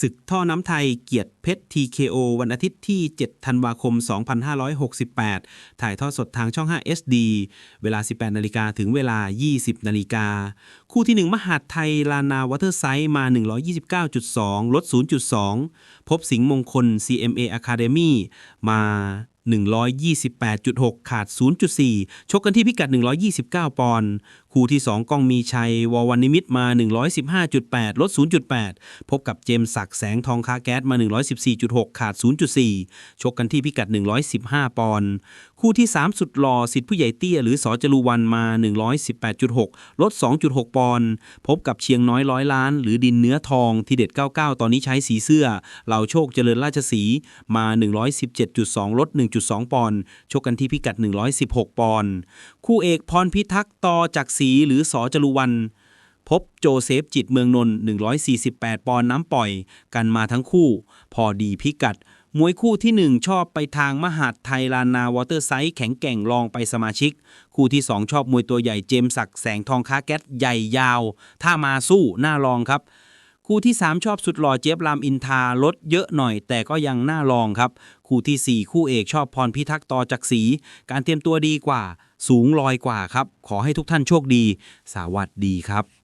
ศึกท่อน้ำไทยเกียรติเพชร TKO วันอาทิตย์ที่ 7 ธันวาคม 2568 ถ่ายทอดสดทางช่อง 5 SD เวลา 18 นาฬิกาถึงเวลา 20 นาฬิกา คู่ที่ 1 มหาดไทย ลานาวอเตอร์ไซด์มา 129.2 ลด 0.2 พบสิงห์มงคล CMA Academy มา128.6 ขาด 0.4 ชกกันที่พิกัด 129 ปอนด์ คู่ที่ 2 ก้องมีชัยววันนิมิตมา 115.8 ลด 0.8 พบกับเจมส์ศักดิ์แสงทองคาแก๊สมา 114.6 ขาด 0.4 ชกกันที่พิกัด 115 ปอนด์คู่ที่ 3 สุดหล่อสิทธิผู้ใหญ่เตี้ยหรือสอจรูวันมา 118.6 ลด 2.6 ปอนด์พบกับเชียงน้อยร้อยล้าน หรือดินเนื้อทองที่เด็ด 99 ตอนนี้ใช้สีเสื้อเหล่าโชคเจริญราชสีมา 117.2 ลด 1.2 ปอนด์ชกกันที่พิกัด 116 ปอนด์คู่เอกพรพิทักษ์ต่อจากสีีหรือสอจรูวันพบโจเซฟจิตเมืองนนท์148 ปอนด์น้ำปล่อย กันมาทั้งคู่ พอดีพิกัด มวยคู่ที่ 1 ชอบไปทางมหาดไทยลานนาวอเตอร์ไซด์แข็งแกร่งลองไปสมาชิก คู่ที่ 2 ชอบมวยตัวใหญ่เจมสักแสงทองค้าแก๊สใหญ่ยาว ถ้ามาสู้น่าลองครับ คู่ที่ 3 ชอบสุดหล่อเจี๊ยบรามอินทราลดเยอะหน่อย แต่ก็ยังน่าลองครับ คู่ทีสี่ 4 คู่เอกชอบพรพิทักษ์ต่อจากสีการเตรียมตัวดีกว่า สูงลอยกว่าครับ ขอให้ทุกท่านโชคดี สวัสดีครับ